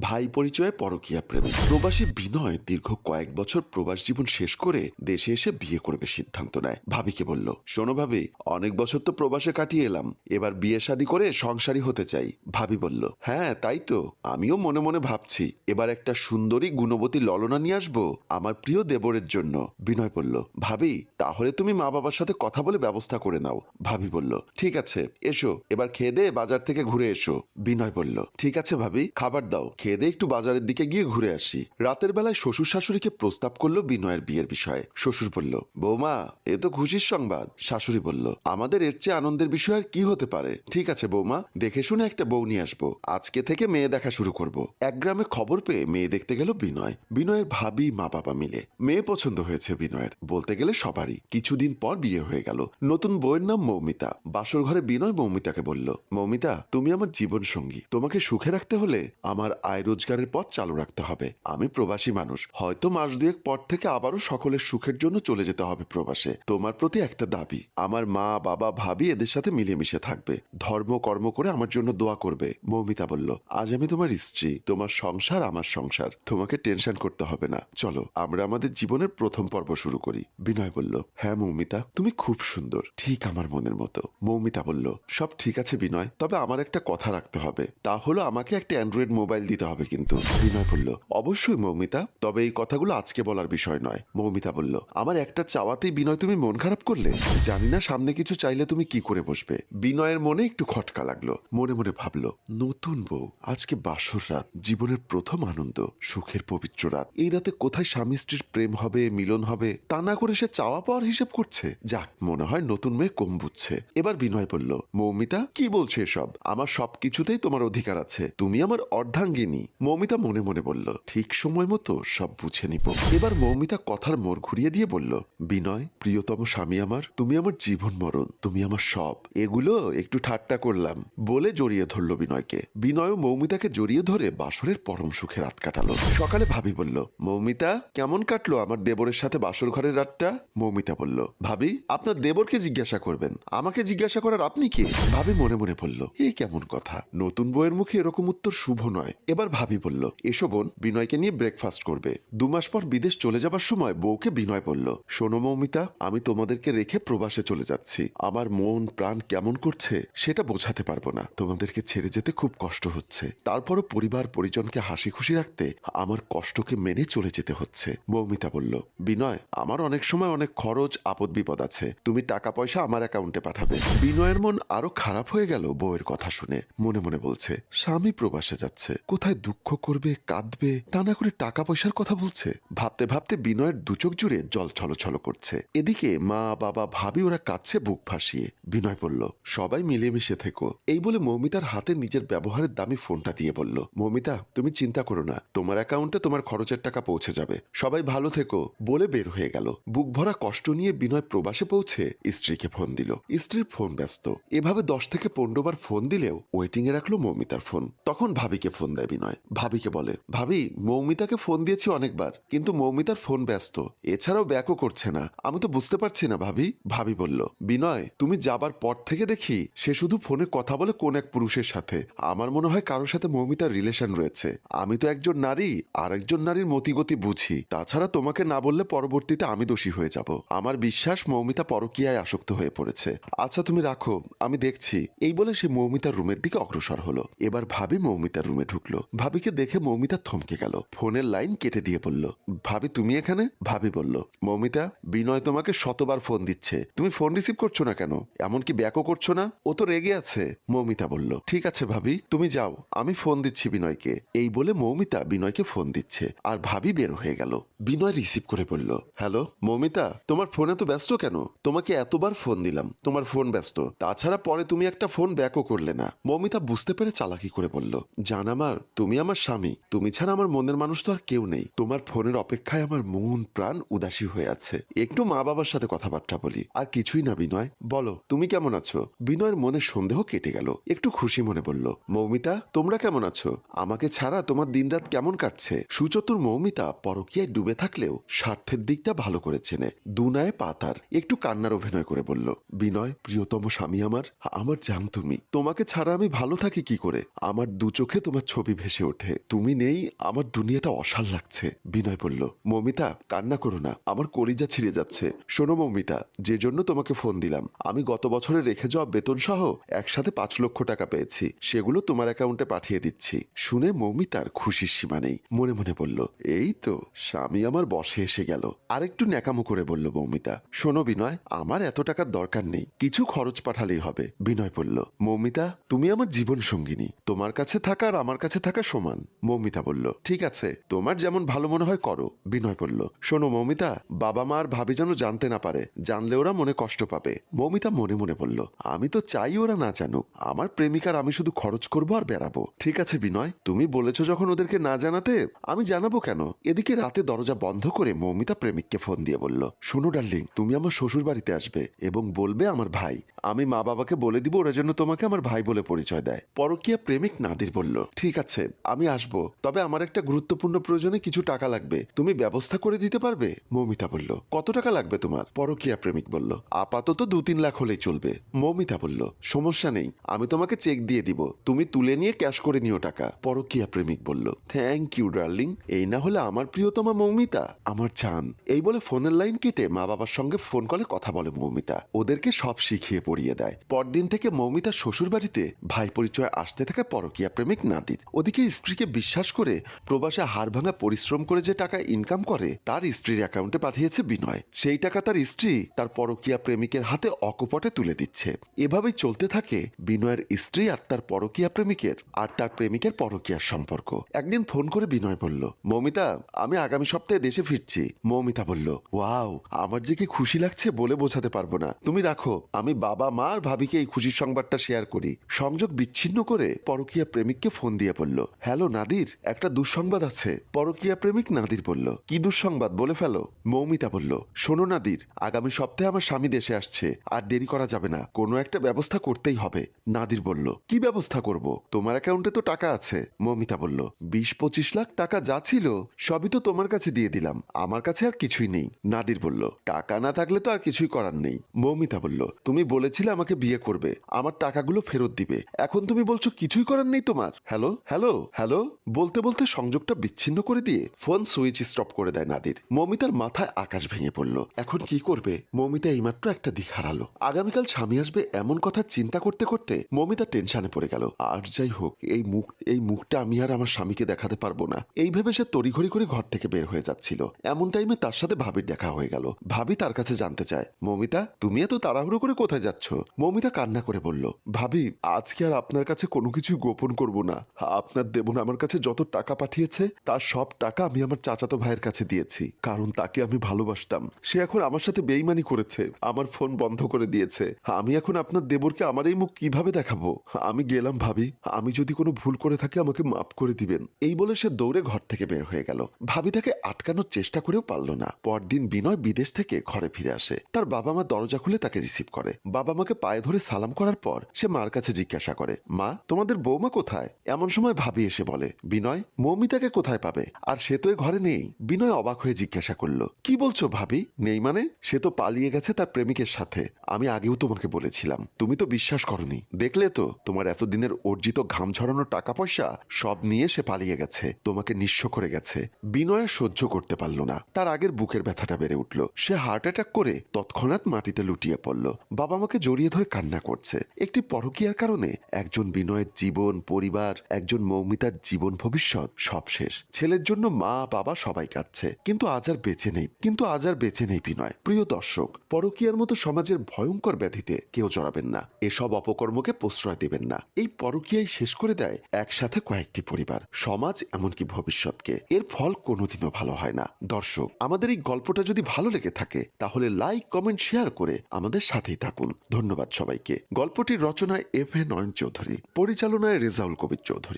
ভাই পরিচয়ে পরকীয়া প্রেম। প্রবাসী বিনয় দীর্ঘ কয়েক বছর প্রবাস জীবন শেষ করে দেশে এসে বিয়ে করবে সিদ্ধান্ত নেয়। ভাবিকে বলল, শোনো ভাবি, অনেক বছর তো প্রবাসে কাটিয়ে এলাম। এবার বিয়ে শাদী করে সংসারী হতে চাই। ভাবি বলল হ্যাঁ তাই তো। আমিও মনে মনে ভাবছি, এবার একটা সুন্দরী গুণবতী ললনা নিয়ে আসব আমার প্রিয় দেবরের জন্য। বিনয় বলল, ভাবি, তাহলে তুমি মা বাবার সাথে কথা বলে ব্যবস্থা করে নাও। ভাবি বলল, ঠিক আছে, এসো, এবার খেয়ে দে, বাজার থেকে ঘুরে এসো। বিনয় বলল, ঠিক আছে ভাবি, খাবার দাও খেয়ে দে একটু বাজারের দিকে গিয়ে ঘুরে আসি। রাতের বেলায় শ্বশুর শাশুড়িকে প্রস্তাব করল বিনয়ের বিয়ের বিষয়ে। শ্বশুর বলল, বৌমা, এ তো খুশির সংবাদ। শাশুড়ি বলল, আমাদের এর চেয়ে আনন্দের বিষয় আর কি হতে পারে? ঠিক আছে বৌমা, দেখে শুনে একটা বউ নিয়ে আসব। আজকে থেকে মেয়ে দেখা শুরু করব। এক গ্রামে খবর পেয়ে মেয়ে দেখতে গেল বিনয়। বিনয়ের ভাবি মা বাবা মিলে। মেয়ে পছন্দ হয়েছে বিনয়ের, বলতে গেলে সবারই। কিছুদিন পর বিয়ে হয়ে গেল। নতুন বউয়ের নাম মৌমিতা। বাসর ঘরে বিনয় মৌমিতাকে বলল, মৌমিতা, তুমি আমার জীবন সঙ্গী তোমাকে সুখে রাখতে হলে আমার আয় রোজগারের পথ চালু রাখতে হবে। আমি প্রবাসী মানুষ। হয়তো মাস দুয়েক পর থেকে আবারও সকলের সুখের জন্য চলে যেতে হবে প্রবাসে। তোমার প্রতি একটা দাবি, আমার মা, বাবা, ভাবি এদের সাথে মিলেমিশে থাকবে। ধর্ম, কর্ম করে আমার জন্য দোয়া করবে। মৌমিতা বলল, আজ আমি তোমার স্ত্রী, তোমার সংসার আমার সংসার। তোমাকে টেনশন করতে হবে না। চলো, আমরা আমাদের জীবনের প্রথম পর্ব শুরু করি। বিনয় বলল হ্যাঁ মৌমিতা, তুমি খুব সুন্দর, ঠিক আমার মনের মতো। মৌমিতা বলল, সব ঠিক আছে বিনয়, তবে আমার একটা কথা রাখতে হবে। তা হলো আমাকে একটা অ্যান্ড্রয়েড মোবাইল দিতে হবে কিন্তু। বিনয় বলল, অবশ্যই মৌমিতা, তবে এই কথাগুলো আজকে বলার বিষয় নয়। মৌমিতা বলল, আমার একটা চাওয়াতেই বিনয়, তুমি মন খারাপ করলে? জানি না সামনে কিছু চাইলে তুমি কি করে বসবে? বিনয়ের মনে একটু খটকা লাগল। মনে মনে ভাবলো, নতুন বউ, আজকে বাসর রাত, জীবনের প্রথম আনন্দ, সুখের পবিত্র রাত। এই রাতে কোথায় স্বামী স্ত্রীর প্রেম হবে, মিলন হবে, তা না করে সে চাওয়া পাওয়ার হিসেব করছে? যাক, মনে হয় নতুন মেয়ে কম বুঝছে। এবার বিনয় বলল, মৌমিতা, কি বলছে এসব? আমার সবকিছুতেই তোমার অধিকার আছে। তুমি আমার অর্ধাঙ্গিনী মৌমিতা মনে মনে বলল, ঠিক সময় মতো সব বুঝে নিব। এবার মৌমিতা কথার মোড় ঘুরিয়ে দিয়ে বলল, বিনয়, প্রিয়তম স্বামী আমার, তুমি আমার জীবন মরণ, তুমি আমার সব, এগুলো একটু ঠাট্টা করলাম। বলে জড়িয়ে ধরল বিনয়কে। বিনয় মৌমিতাকে জড়িয়ে ধরে বাসরের পরম সুখে রাত কাটালো। সকালে ভাবি বলল, মৌমিতা, কেমন কাটলো আমার দেবরের সাথে বাসর ঘরের রাতটা? মৌমিতা বলল, ভাবি, আপনার দেবরকে জিজ্ঞাসা করবেন। আমাকে জিজ্ঞাসা করার আপনি কে? ভাবি মনে মনে বলল এই কেমন কথা? নতুন বইয়ের মুখে এরকম উত্তর শুভ নয়। এবার ভাবি বলল, এসো বোন, বিনয়কে নিয়ে ব্রেকফাস্ট করবে। দু মাস পর বিদেশ চলে যাবার সময় বউকে বিনয় বলল, শোনো মৌমিতা, আমি তোমাদেরকে রেখে প্রবাসে চলে যাচ্ছি। আমার মন, প্রাণ কেমন করছে সেটা বোঝাতে পারব না। তোমাদেরকে ছেড়ে যেতে খুব কষ্ট হচ্ছে। তারপরও পরিবার পরিজনকে হাসি খুশি রাখতে আমার কষ্টকে মেনে চলে যেতে হচ্ছে। মৌমিতা বলল, বিনয়, আমার অনেক সময় অনেক খরচ, আপদ বিপদ আছে। তুমি টাকা পয়সা আমার অ্যাকাউন্টে পাঠাবে। বিনয়ের মন আরও খারাপ হয়ে গেল বউয়ের কথা শুনে। মনে মনে বলছে, স্বামী প্রবাসে যাচ্ছে। কোথায় দুঃখ করবে, কাঁদবে, তা না করে টাকা পয়সার কথা বলছে। ভাবতে ভাবতে বিনয়ের দুচোখ জুড়ে জল ছলছল করছে। এদিকে মা, বাবা, ভাবি ওরা কাঁদছে বুক ভাসিয়ে। বিনয় বলল, সবাই মিলেমিশে থেকো। এই বলে মৌমিতার হাতে নিজের ব্যবহারের দামি ফোনটা দিয়ে বলল, মৌমিতা, তুমি চিন্তা করো না। তোমার অ্যাকাউন্টে তোমার খরচের টাকা পৌঁছে যাবে। সবাই ভালো থেকো, বলে বের হয়ে গেল। বুক ভরা কষ্ট নিয়ে বিনয় প্রবাসে পৌঁছে স্ত্রীকে ফোন দিল। স্ত্রীর ফোন ব্যস্ত। এভাবে দশ থেকে পনেরো বার ফোন দিলেও ওয়েটিং এ রাখল মৌমিতার ফোন। তখন ভাবিকে ফোন দেয় বিনয় ভাবিকে বলে। ভাবি, মৌমিতাকে ফোন দিয়েছি অনেকবার, কিন্তু মৌমিতার ফোন ব্যস্ত। এছাড়াও ব্যাকও করছে না। আমি তো বুঝতে পারছি না, ভাবি। ভাবি বলল, বিনয়, তুমি যাবার পর থেকে দেখি সে শুধু ফোনে কথা বলে কোন এক পুরুষের সাথে। আমার মনে হয় কারোর সাথে মৌমিতার রিলেশন রয়েছে। আমি তো একজন নারী, আর একজন নারীর মতিগতি বুঝি। তাছাড়া তোমাকে না বললে পরবর্তীতে আমি দোষী হয়ে যাব। আমার বিশ্বাস মৌমিতা পরকীয়ায় আসক্ত হয়ে পড়েছে। আচ্ছা তুমি রাখো, আমি দেখছি। এই বলে সে মৌমিতার রুমের দিকে অগ্রসর হলো। এবার ভাবি মৌমিতার রুমে ঢুকলো। ভাবিকে দেখে মৌমিতা থমকে গেল। ফোনের লাইন কেটে দিয়ে বলল, ভাবি, তুমি এখানে? ভাবি বলল, মৌমিতা, বিনয় তোমাকে শতবার ফোন দিচ্ছে। তুমি ফোন রিসিভ করছ না কেন? এমনকি ব্যাকও করছ না? ও তো রেগে আছে। মৌমিতা বলল, ঠিক আছে ভাবি, তুমি যাও। আমি ফোন দিচ্ছি বিনয়কে। এই বলে মৌমিতা বিনয়কে ফোন দিচ্ছে আর ভাবি বের হয়ে গেল। বিনয় রিসিভ করে বলল, হ্যালো, মৌমিতা, তোমার ফোনে তো ব্যস্ত কেন? তোমাকে এতবার ফোন দিলাম, তোমার ফোন ব্যস্ত। তাছাড়া পরে তুমি একটা ফোন ব্যাকও করলে না। মৌমিতা বুঝতে পেরে চালাকি করে বলল, জান আমার তুমি আমার স্বামী। তুমি ছাড়া আমার মনের মানুষ তো আর কেউ নেই। তোমার ফোনের অপেক্ষায় আমার মন প্রাণ উদাসী হয়ে আছে। একটু মা বাবার সাথে কথাবার্তা বলি। আর কিছুই না, বিনয়। বলো, তুমি কেমন আছো? বিনয়ের মনে সন্দেহ কেটে গেল। একটু খুশি মনে বলল, মৌমিতা, তোমরা কেমন আছো? আমাকে ছাড়া তোমার দিনরাত কেমন কাটছে? সুচতুর মৌমিতা পরকীয়ায় ডুবে থাকলেও স্বার্থের দিকটা ভালো করে চেনে। দুনায় পাতার। একটু কান্নার অভিনয় করে বলল, বিনয়, প্রিয়তম স্বামী আমার। আমার জান তুমি। তোমাকে ছাড়া আমি ভালো থাকি কি করে? আমার দু চোখে তোমার ছবি ভেসে ওঠে। তুমি নেই, আমার দুনিয়াটা অসাল লাগছে, বিনয় বলল। মৌমিতা, কান্না করো না, আমার কলিজা ছিঁড়ে যাচ্ছে। শোনো মৌমিতা, যে জন্য তোমাকে ফোন দিলাম, আমি গত বছরে রেখে যাওয়া বেতন সহ একসাথে পাঁচ লক্ষ টাকা পেয়েছি, সেগুলো তোমার অ্যাকাউন্টে পাঠিয়ে দিচ্ছি। শুনে মৌমিতার খুশির সীমা নেই। মনে মনে বলল, এই তো, স্বামী আমার বসে এসে গেল। আরেকটু ন্যাকামো করে বলল মৌমিতা, শোনো বিনয়, আমার এত টাকার দরকার নেই, কিছু খরচ পাঠালেই হবে। বিনয় বলল, মৌমিতা, তুমি আমার জীবন সঙ্গিনী তোমার কাছে থাকা আর আমার কাছে থাকা সমান, মৌমিতা বলল, ঠিক আছে, তোমার যেমন ভালো মনে হয় করো, বিনয় বলল। শোনো মৌমিতা, বাবা মা আর ভাবি যেন জানতে না পারে, জানলে ওরা মনে কষ্ট পাবে। মৌমিতা মনে মনে বলল, আমি তো চাই ওরা না জানুক, আমার প্রেমিকার আমি শুধু খরচ করব আর বেড়াবো। ঠিক আছে বিনয়, তুমি বলেছ যখন ওদেরকে না জানাতে, আমি জানাব কেন? এদিকে রাতে দরজা বন্ধ করে মৌমিতা প্রেমিককে ফোন দিয়ে বলল, শোনো ডার্লিং, তুমি আমার শ্বশুর বাড়িতে আসবে এবং বলবে আমার ভাই। আমি মা বাবাকে বলে দিব ওরা যেন তোমাকে আমার ভাই বলে পরিচয় দেয়। পরকিয়া প্রেমিক নাদির বলল, ঠিক আছে আমি আসব। তবে আমার একটা গুরুত্বপূর্ণ প্রয়োজনে কিছু টাকা লাগবে। তুমি ব্যবস্থা করে দিতে পারবে? মৌমিতা বলল। কত টাকা লাগবে তোমার? পরকীয়া প্রেমিক বলল। আপাতত দু তিন লাখ হলেই চলবে। মৌমিতা বলল। সমস্যা নেই। আমি তোমাকে চেক দিয়ে দিব। তুমি তুলে নিয়ে ক্যাশ করে নিও টাকা। পরকীয়া প্রেমিক বলল। Thank you, darling. এই না হলে আমার প্রিয়তমা মৌমিতা। আমার চান। এই বলে ফোনের লাইন কেটে মা বাবার সঙ্গে ফোন কলে কথা বলে মৌমিতা। ওদেরকে সব শিখিয়ে পড়িয়ে দেয়। পরদিন থেকে মৌমিতা শ্বশুর বাড়িতে ভাই পরিচয় আসতে থাকে পরকীয়া প্রেমিক নাদির ওদিকে স্ত্রীকে বিশ্বাস করে প্রবাসে হাড় ভাঙা পরিশ্রম করে যে টাকা ইনকাম করে, তার স্ত্রীর অ্যাকাউন্টে পাঠিয়েছে বিনয়। সেই টাকা তার স্ত্রী তার পরকীয়া প্রেমিকের হাতে অকপটে তুলে দিচ্ছে। এভাবেই চলতে থাকে বিনয়ের স্ত্রী আর তার পরকীয়া প্রেমিকের, আর তার প্রেমিকের পরকীয়ার সম্পর্ক। একদিন ফোন করে বিনয় বলল, মৌমিতা, আমি আগামী সপ্তাহে দেশে ফিরছি। মৌমিতা বলল, ওয়াও, আমার যে কি খুশি লাগছে বলে বোঝাতে পারব না। তুমি রাখো, আমি বাবা মা আর ভাবিকে এই খুশির সংবাদটা শেয়ার করি। সংযোগ বিচ্ছিন্ন করে পরকীয়া প্রেমিককে ফোন দিয়ে বলল হ্যালো নাদির, একটা দুঃসংবাদ আছে। পরকীয়া প্রেমিক নাদির বলল, কি দুঃসংবাদ বলে ফেলো? মৌমিতা বলল, শোনো নাদির, আগামী সপ্তাহে আমার স্বামী দেশে আসছে, আর দেরি করা যাবে না, কোনো একটা ব্যবস্থা করতেই হবে। নাদির বলল, কি ব্যবস্থা করব? তোমার অ্যাকাউন্টে তো টাকা আছে। মৌমিতা বলল বিশ পঁচিশ লাখ টাকা যা ছিল, সবই তো তোমার কাছে দিয়ে দিলাম, আমার কাছে আর কিছুই নেই। নাদির বলল, টাকা না থাকলে তো আর কিছুই করার নেই। মৌমিতা বলল, তুমি বলেছিলে আমাকে বিয়ে করবে, আমার টাকাগুলো ফেরত দিবে, এখন তুমি বলছো কিছুই করার নেই তোমার? Hello hello hello hello. বলতে বলতে সংযোগটা বিচ্ছিন্ন করে দিয়ে ফোন সুইচ স্টপ করে দেয় নাদির। মমিতার মাথায় আকাশ ভেঙে পড়ল। এখন কি করবে? মৌমিতা এইমাত্র একটা দিক হারালো। আগামীকাল স্বামী আসবে এমন কথা চিন্তা করতে করতে মৌমিতা টেনশনে পড়ে গেল। আর যাই হোক, এই মুখ, এই মুখটা আমি আর আমার স্বামীকে দেখাতে পারব না। এই ভেবে সে তড়িঘড়ি করে ঘর থেকে বের হয়ে যাচ্ছিল। এমন টাইমে তার সাথে ভাবির দেখা হয়ে গেল। ভাবি তার কাছে জানতে চায়, মমিতা, তুমি এত তাড়াহুড়ো করে কোথায় যাচ্ছ? মমিতা কান্না করে বলল, ভাবি, আজকে আর আপনার কাছে কোনো কিছু গোপন করব না। আপনার দেবন আমার কাছে যত টাকা পাঠিয়েছে, তার সব টাকা আমি আমার চাচাতো ভাইয়ের কাছে দিয়েছি। কারণ তাকে আমি ভালোবাসতাম। সে এখন আমার সাথে বেইমানি করেছে। আমার ফোন বন্ধ করে দিয়েছে। আমি এখন আপনার দেবরকে আমার এই মুখ কীভাবে দেখাবো? আমি গেলাম ভাবি, আমি যদি কোনো ভুল করে থাকি আমাকে মাফ করে দিবেন। এই বলে সে দৌড়ে ঘর থেকে বের হয়ে গেল। ভাবি তাকে আটকানোর চেষ্টা করেও পারল না। পরদিন বিনয় বিদেশ থেকে ঘরে ফিরে আসে। তার বাবা মা দরজা খুলে তাকে রিসিভ করে। বাবা মাকে পায়ে ধরে সালাম করার পর সে মার কাছে জিজ্ঞাসা করে, মা, তোমাদের বৌমা কোথায়? এমন সময় ভাবি এসে বলে, বিনয়, মৌমিতাকে কোথায় পাবে? আর সে তো ঘরে নেই। বিনয় অবাক হয়ে জিজ্ঞাসা করল, কি বলছো ভাবি? নেই মানে? সে তো পালিয়ে গেছে তার প্রেমিকের সাথে। আমি আগেও তোমাকে বলেছিলাম। তুমি তো বিশ্বাস করনি। দেখলে তো, তোমার এতদিনের অর্জিত ঘাম ঝরানো টাকা পয়সা সব নিয়ে সে পালিয়ে গেছে। তোমাকে নিঃস্ব করে গেছে। বিনয় সহ্য করতে পারল না। তার আগের বুকের ব্যথাটা বেড়ে উঠল। সে হার্ট অ্যাটাক করে তৎক্ষণাৎ মাটিতে লুটিয়ে পড়ল। বাবা আমাকে জড়িয়ে ধরে কান্না করছে। একটি পরকীয়ার কারণে একজন বিনয়ের জীবন, পরিবার, একজন মৌমিতার জীবন ভবিষ্যৎ সব শেষ। ছেলের জন্য মা, বাবা সবাই কাঁদছে। কিন্তু আজ আর বেঁচে নেই। কিন্তু আজ আর বেঁচে নেই বিনয়। প্রিয় দর্শক, পরকীয়ার মতো সমাজের ভয়ঙ্কর ব্যাধিতে কেউ জড়াবেন না। এসব অপকর্মকে প্রশ্রয় দেবেন না। এই পরকীয়াই শেষ করে দেয় একসাথে কয়েকটি পরিবার। সমাজ এমনকি ভবিষ্যৎকে। এর ফল কোনোদিনও ভালো হয় না। দর্শক, আমাদের এই গল্পটা যদি ভালো লেগে থাকে, তাহলে লাইক, কমেন্ট, শেয়ার করে আমাদের সাথেই থাকুন। ধন্যবাদ সবাইকে। গল্পটির রচনায় এফ এ নয়ন চৌধুরী পরিচালনায় রেজাউল কবির চৌধুরী।